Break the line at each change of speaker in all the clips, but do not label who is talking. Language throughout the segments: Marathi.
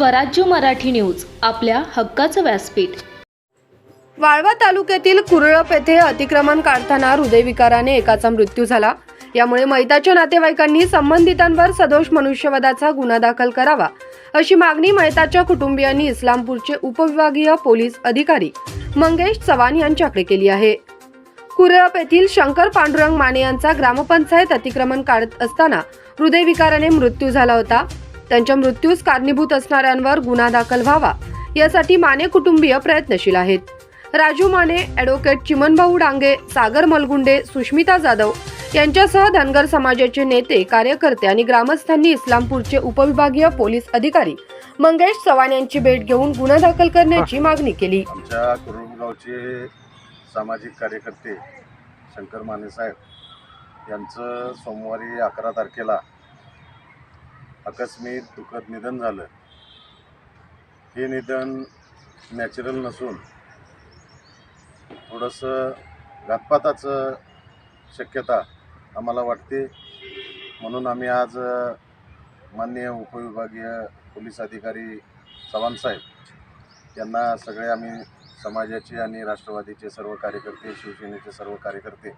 स्वराज्य मराठी न्यूज आपल्या हक्काचं व्यासपीठ.
वाळवा तालुक्यातील कुरळप येथे अतिक्रमण काढताना हृदयविकाराने एकाचा मृत्यू झाला. यामुळे मैताच्या नातेवाईकांनी संबंधितांवर सदोष मनुष्यवधाचा गुन्हा दाखल करावा अशी मागणी मैताच्या कुटुंबियांनी इस्लामपूरचे उपविभागीय पोलीस अधिकारी मंगेश चव्हाण यांच्याकडे केली आहे. कुरळप येथील शंकर पांडुरंग माने यांचा ग्रामपंचायत अतिक्रमण काढत असताना हृदयविकाराने मृत्यू झाला होता. त्यांच्या मृत्यूस कारणीभूत असणाऱ्यांवर गुन्हा दाखल व्हावा. यासाठी माने कुटुंबीय प्रयत्नशील आहेत. राजू माने ॲडव्होकेट चिमनभाऊ डांगे सागर मलगुंडे सुष्मिता जाधव यांच्यासह धनगर समाजाचे नेते कार्यकर्ते आणि ग्रामस्थांनी इस्लामपूरचे उपविभागीय पोलीस अधिकारी मंगेश चव्हाण यांची भेट घेऊन गुन्हा दाखल करण्याची मागणी केली.
आमच्या सामाजिक कार्यकर्ते शंकर मानेसाहेब यांचं सोमवारी अकरा तारखेला आकस्मिक दुःखद निधन झालं. हे निधन नॅचरल नसून थोडंसं घातपाताचं शक्यता आम्हाला वाटते. म्हणून आम्ही आज माननीय उपविभागीय पोलीस अधिकारी चव्हाणसाहेब यांना सगळे आम्ही समाजाचे आणि राष्ट्रवादीचे सर्व कार्यकर्ते शिवसेनेचे सर्व कार्यकर्ते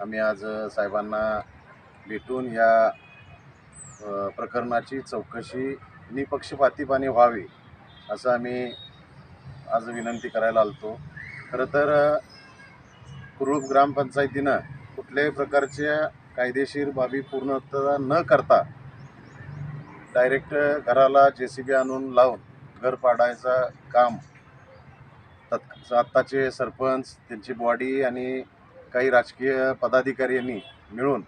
आम्ही आज साहेबांना भेटून या प्रकरणाची चौकशी निपक्षपातीपणे व्हावी असं आम्ही आज विनंती करायला आलतो. खरं तर कुरुप ग्रामपंचायतीनं कुठल्याही प्रकारच्या कायदेशीर बाबी पूर्णतः न करता डायरेक्ट घराला जे सी बी आणून लावून घर पाडायचं काम तत् आत्ताचे सरपंच त्यांची बॉडी आणि काही राजकीय पदाधिकारी यांनी मिळून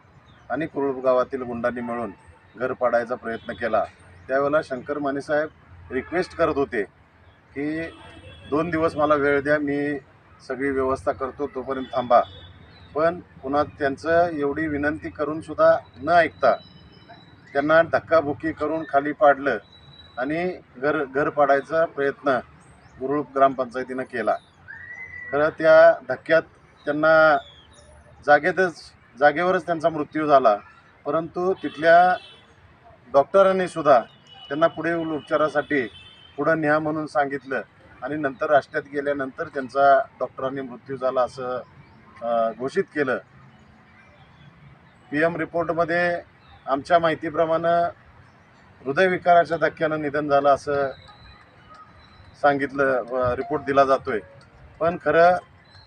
आणि कुरुप गावातील गुंडांनी मिळून घर पाडायचा प्रयत्न केला. त्यावेळेला शंकर मानेसाहेब रिक्वेस्ट करत होते की दोन दिवस मला वेळ द्या मी सगळी व्यवस्था करतो तोपर्यंत थांबा. पण पुन्हा त्यांचं एवढी विनंती करूनसुद्धा न ऐकता त्यांना धक्काबुक्की करून खाली पाडलं आणि घर घर पाडायचा प्रयत्न गुरुळ ग्रामपंचायतीनं केला. खरं त्या धक्क्यात त्यांना जागेतच जागेवरच त्यांचा मृत्यू झाला. परंतु तिथल्या डॉक्टरांनी सुद्धा त्यांना पुढे उपचारासाठी पुढं न्या म्हणून सांगितलं. आणि नंतर राष्ट्रात गेल्यानंतर त्यांचा डॉक्टरांनी मृत्यू झाला असं घोषित केलं. पी एम रिपोर्टमध्ये आमच्या माहितीप्रमाणे हृदयविकाराच्या धक्क्यानं निधन झालं असं सांगितलं रिपोर्ट दिला जातोय. पण खरं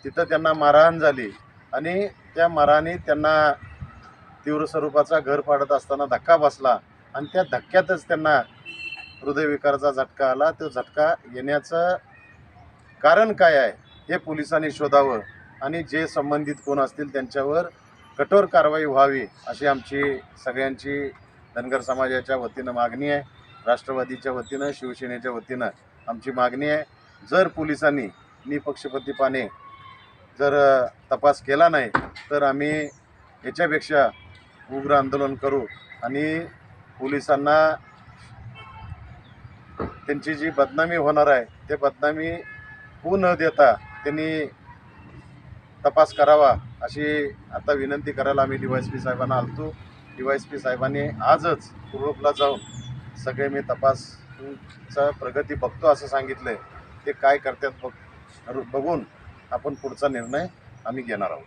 तिथं त्यांना मारहाण झाली आणि त्या मारहाणी त्यांना तीव्र स्वरूपाचा घर पाडत असताना धक्का बसला. आणि त्या धक्क्यातच त्यांना हृदयविकाराचा झटका आला. तो झटका येण्याचं कारण काय आहे हे पोलिसांनी शोधावं आणि जे संबंधित कोण असतील त्यांच्यावर कठोर कारवाई व्हावी अशी आमची सगळ्यांची धनगर समाजाच्या वतीनं मागणी आहे. राष्ट्रवादीच्या वतीनं शिवसेनेच्या वतीनं आमची मागणी आहे. जर पोलिसांनी निपक्षपतीपाने जर तपास केला नाही तर आम्ही याच्यापेक्षा उग्र आंदोलन करू आणि पोलिसांना त्यांची जी बदनामी होणार आहे ते बदनामी होऊ न देता त्यांनी तपास करावा अशी आता विनंती करायला आम्ही डी वाय एस पी साहेबांना आलतो. डी वाय एस पी साहेबांनी आजच कुरुपला जाऊन सगळे मी तपासचा प्रगती बघतो असं सांगितलं आहे ते काय करतात बघ बघून आपण पुढचा निर्णय आम्ही घेणार आहोत.